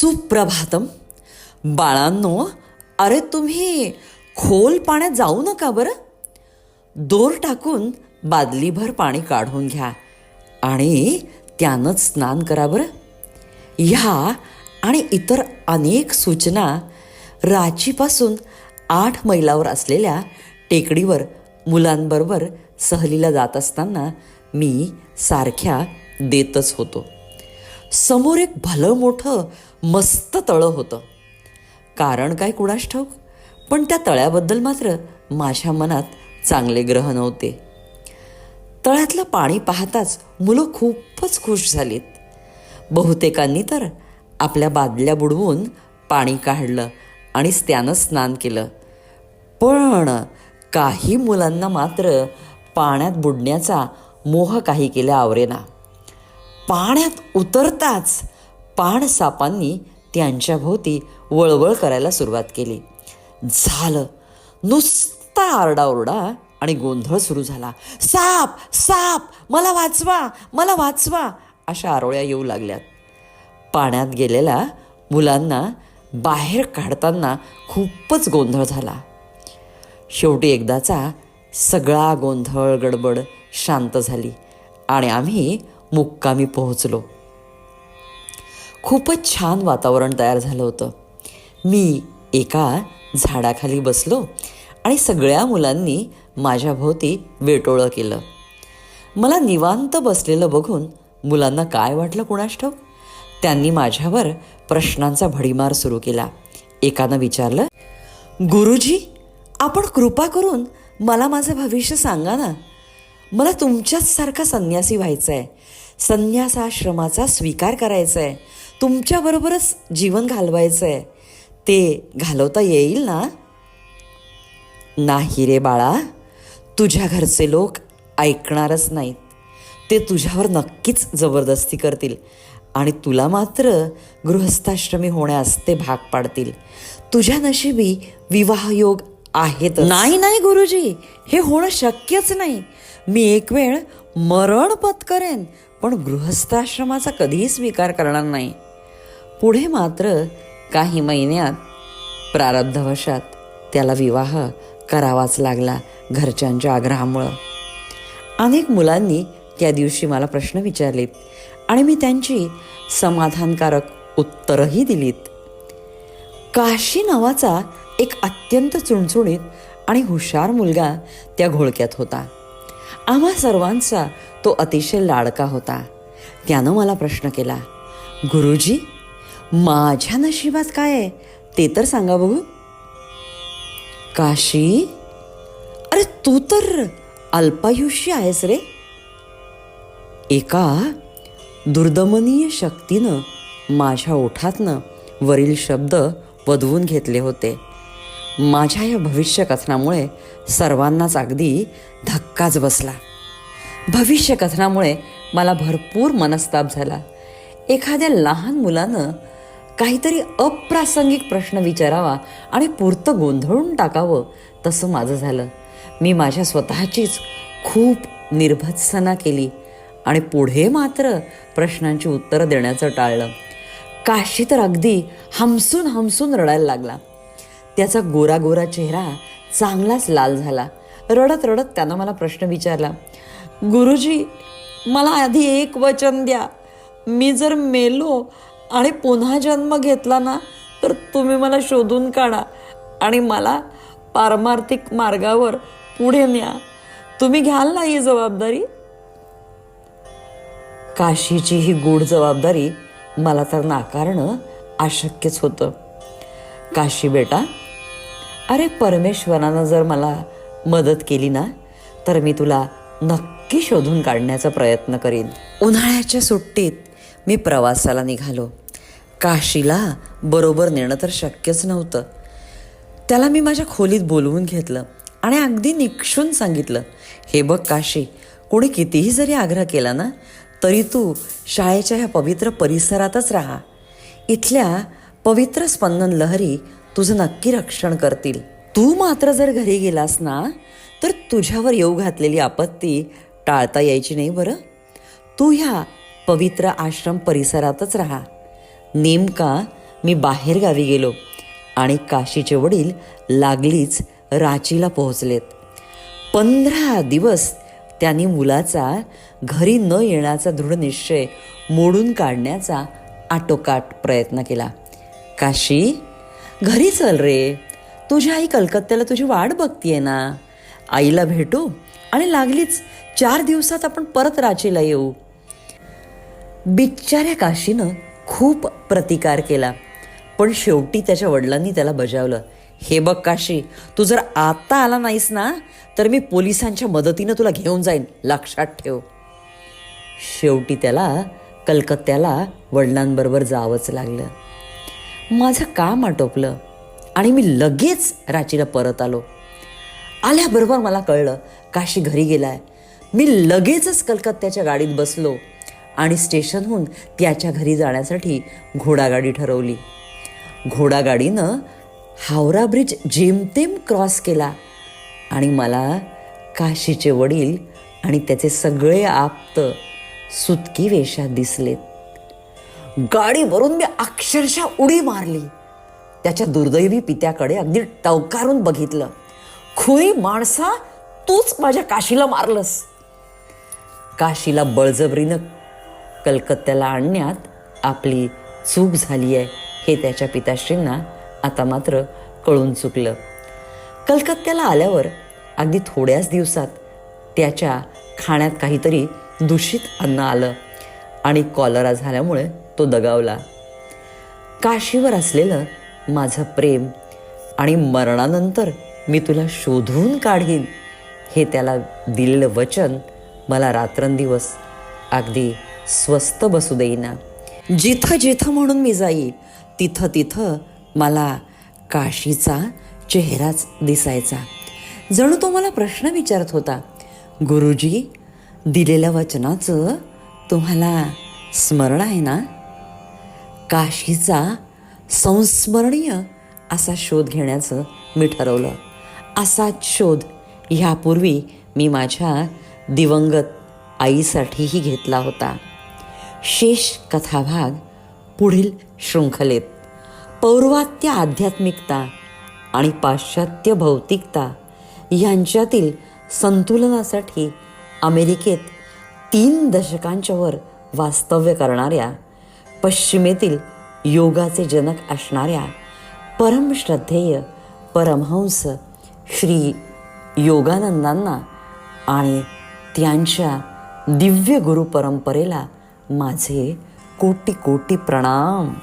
सुप्रभातम. बाळांनो अरे तुम्ही खोल पाण्यात जाऊ नका बरं. दोर टाकून बादलीभर पाणी काढून घ्या आणि त्यानंच स्नान करा बरं. ह्या आणि इतर अनेक सूचना रांचीपासून आठ मैलावर असलेल्या टेकडीवर मुलांबरोबर सहलीला जात असताना मी सारख्या देतच होतो. समोर एक भलं मोठं मस्त तळं होतं. कारण काय कुणास ठाऊक? पण त्या तळ्याबद्दल मात्र माझ्या मनात चांगले ग्रह नव्हते. तळ्यातलं पाणी पाहताच मुलं खूपच खुश झालीत. बहुतेकांनी तर आपल्या बादल्या बुडवून पाणी काढलं आणि त्यानं स्नान केलं. पण काही मुलांना मात्र पाण्यात बुडण्याचा मोह काही केल्या आवरेना. पाण्यात उतरताच पाणसापांनी त्यांच्याभोवती त्यांच्या भोवती वळवळ करायला सुरुवात केली. झालं. नुसता आरडाओरडा आणि गोंधळ सुरू झाला. साप साप मला वाचवा मला वाचवा अशा आरोळ्या येऊ लागल्यात. पाण्यात गेलेल्या मुलांना बाहेर काढताना खूपच गोंधळ झाला. शेवटी एकदाचा सगळा गोंधळ गडबड शांत झाली आणि आम्ही मुक्कामी पोहोचलो. खूपच छान वातावरण तयार झालं होतं. मी एका झाडाखाली बसलो आणि सगळ्या मुलांनी माझ्याभोवती वेटोळं केलं. मला निवांत बसलेलं बघून मुलांना काय वाटलं कुणास ठाऊक त्यांनी माझ्यावर प्रश्नांचा भडीमार सुरू केला. एकानं विचारलं गुरुजी आपण कृपा करून मला माझं भविष्य सांगा ना. मला तुमच्याच सारखा संन्यासी व्हायचं आहे संन्यासाश्रमाचा स्वीकार करायचा आहे तुमच्याबरोबरच जीवन घालवायचं आहे ते घालवता येईल ना? नाही रे बाळा. तुझ्या घरचे लोक ऐकणारच नाहीत. ते तुझ्यावर नक्कीच जबरदस्ती करतील आणि तुला मात्र गृहस्थाश्रमी होण्यास ते भाग पाडतील. तुझ्या नशिबी विवाहयोग आहेत नाही नाही गुरुजी. हे होणं शक्यच नाही. मी एक वेळ मरण पत्करेन पण गृहस्थाश्रमाचा कधीही स्वीकार करणार नाही. पुढे मात्र काही महिन्यात प्रारब्धवशात त्याला विवाह करावाच लागला घरच्यांच्या आग्रहामुळं. अनेक मुलांनी त्या दिवशी मला प्रश्न विचारलेत आणि मी त्यांची समाधानकारक उत्तरही दिलीत. काशी नावाचा एक अत्यंत चुणचुणीत आणि हुशार मुलगा त्या घोळक्यात होता. आम्हा सर्वांचा तो अतिशय लाडका होता. त्यानं मला प्रश्न केला गुरुजी माझ्या नशिबात काय आहे? ते तर सांगा बघू. काशी? अरे तू तर अल्पायुष्य आहेस रे. एका दुर्दमनीय शक्तीनं माझ्या ओठातनं वरील शब्द वधवून घेतले होते. माझ्या या भविष्य कथनामुळे सर्वांनाच अगदी धक्काच बसला. भविष्य कथनामुळे मला भरपूर मनस्ताप झाला. एखाद्या लहान मुलानं काहीतरी अप्रासंगिक प्रश्न विचारावा आणि पुरतं गोंधळून टाकावं तसं माझं झालं. मी माझ्या स्वतःचीच खूप निर्भत्सना केली आणि पुढे मात्र प्रश्नांची उत्तरं देण्याचं टाळलं. काशी तर अगदी हमसून हमसून रडायला लागला. त्याचा गोरा गोरा चेहरा चांगलाच लाल झाला. रडत रडत त्यानं मला प्रश्न विचारला गुरुजी मला आधी एक वचन द्या. मी जर मेलो आणि पुन्हा जन्म घेतला ना तर तुम्ही मला शोधून काढा आणि मला पारमार्थिक मार्गावर पुढे न्या. तुम्ही घ्याल ना ही जबाबदारी? काशीची ही गूढ जबाबदारी मला तर नाकारणं अशक्यच होतं. काशी बेटा अरे परमेश्वरानं जर मला मदत केली ना तर मी तुला नक्की शोधून काढण्याचा प्रयत्न करीन. उन्हाळ्याच्या सुट्टीत मी प्रवासाला निघालो. काशीला बरोबर नेणं तर शक्यच नव्हतं. त्याला मी माझ्या खोलीत बोलवून घेतलं आणि अगदी निक्षून सांगितलं हे बघ काशी कोणी कितीही जरी आग्रह केला ना तरी तू शाळेच्या ह्या पवित्र परिसरातच राहा. इथल्या पवित्र स्पंदन लहरी तुझं नक्की रक्षण करतील. तू मात्र जर घरी गेलास ना तर तुझ्यावर येऊ घातलेली आपत्ती टाळता यायची नाही बरं? तू ह्या पवित्र आश्रम परिसरातच राहा. नेमका मी बाहेरगावी गेलो आणि काशीचे वडील लागलीच रांचीला पोहोचलेत. पंधरा दिवस त्यांनी मुलाचा घरी न येण्याचा दृढ निश्चय मोडून काढण्याचा आटोकाट प्रयत्न केला. काशी घरी चल रे. तुझी आई कलकत्त्याला तुझी वाट बघतीये ना. आईला भेटू आणि लागलीच चार दिवसात आपण परत रांचीला येऊ. बिचाऱ्या काशीनं खूप प्रतिकार केला. पण शेवटी त्याच्या वडिलांनी त्याला बजावलं. हे बघ काशी तू जर आता आला नाहीस ना तर मी पोलिसांच्या मदतीनं तुला घेऊन जाईन. लक्षात ठेव. शेवटी त्याला कलकत्त्याला वडिलांबरोबर जावंच लागलं. माझं काम आटोपलं आणि मी लगेच रांचीला परत आलो. आल्याबरोबर मला कळलं काशी घरी गेलाय. मी लगेचच कलकत्त्याच्या गाडीत बसलो आणि स्टेशनहून त्याच्या घरी जाण्यासाठी घोडागाडी ठरवली. घोडागाडीनं हावरा ब्रिज जेमतेम क्रॉस केला आणि मला काशीचे वडील आणि त्याचे सगळे आप्त सुतकी वेशात दिसलेत. गाडीवरून मी अक्षरशः उडी मारली. त्याच्या दुर्दैवी पित्याकडे अगदी टवकारून बघितलं. खुरी माणसा तूच माझ्या काशीला मारलंस. काशीला बळजबरीनं कलकत्त्याला आणण्यात आपली चूक झाली आहे हे त्याच्या पिताश्रींना आता मात्र कळून चुकलं. कलकत्त्याला आल्यावर अगदी थोड्याच दिवसात त्याच्या खाण्यात काहीतरी दूषित अन्न आलं आणि कॉलरा झाल्यामुळे तो दगावला. काशीवर असलेलं माझं प्रेम आणि मरणानंतर मी तुला शोधून काढीन हे त्याला दिलेलं वचन मला रात्रंदिवस अगदी स्वस्त बसू देईना. जिथं जिथं म्हणून मी जाईल तिथं तिथं मला काशीचा चेहराच दिसायचा. जणू तो मला प्रश्न विचारत होता गुरुजी दिलेल्या वचनाचं तुम्हाला स्मरण आहे ना? काशीचा संस्मरणीय असा शोध घेण्याचं मी ठरवलं. असाच शोध ह्यापूर्वी मी माझ्या दिवंगत आईसाठीही घेतला होता. शेष कथाभाग पुढील शृंखलेत. पौर्वात्य आध्यात्मिकता आणि पाश्चात्य भौतिकता यांच्यातील संतुलनासाठी अमेरिकेत तीन दशकांच्यावर वास्तव्य करणाऱ्या पश्चिमेतील योगाचे जनक असणाऱ्या परमश्रद्धेय परमहंस श्री योगानंदांना आणि त्यांच्या दिव्य गुरु परंपरेला माझे कोटी कोटी प्रणाम.